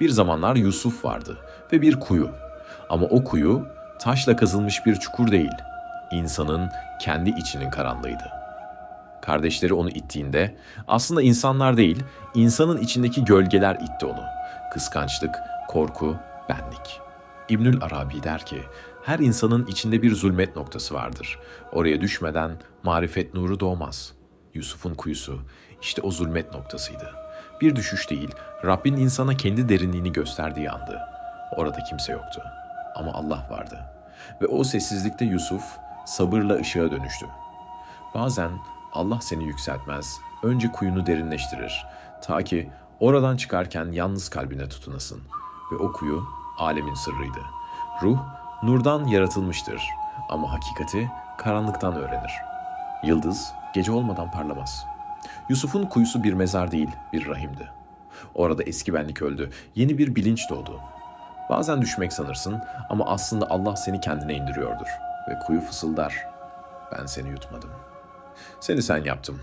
Bir zamanlar Yusuf vardı ve bir kuyu. Ama o kuyu taşla kazılmış bir çukur değil. İnsanın kendi içinin karanlığıydı. Kardeşleri onu ittiğinde aslında insanlar değil, insanın içindeki gölgeler itti onu. Kıskançlık, korku, benlik. İbnül Arabi der ki, her insanın içinde bir zulmet noktası vardır. Oraya düşmeden marifet nuru doğmaz. Yusuf'un kuyusu işte o zulmet noktasıydı. Bir düşüş değil, Rabbin insana kendi derinliğini gösterdiği andı. Orada kimse yoktu. Ama Allah vardı. Ve o sessizlikte Yusuf sabırla ışığa dönüştü. Bazen Allah seni yükseltmez, önce kuyunu derinleştirir. Ta ki oradan çıkarken yalnız kalbine tutunasın. Ve o kuyu alemin sırrıydı. Ruh nurdan yaratılmıştır ama hakikati karanlıktan öğrenir. Yıldız gece olmadan parlamaz. Yusuf'un kuyusu bir mezar değil, bir rahimdi. Orada eski benlik öldü, yeni bir bilinç doğdu. Bazen düşmek sanırsın ama aslında Allah seni kendine indiriyordur. Ve kuyu fısıldar, ben seni yutmadım. Seni sen yaptım.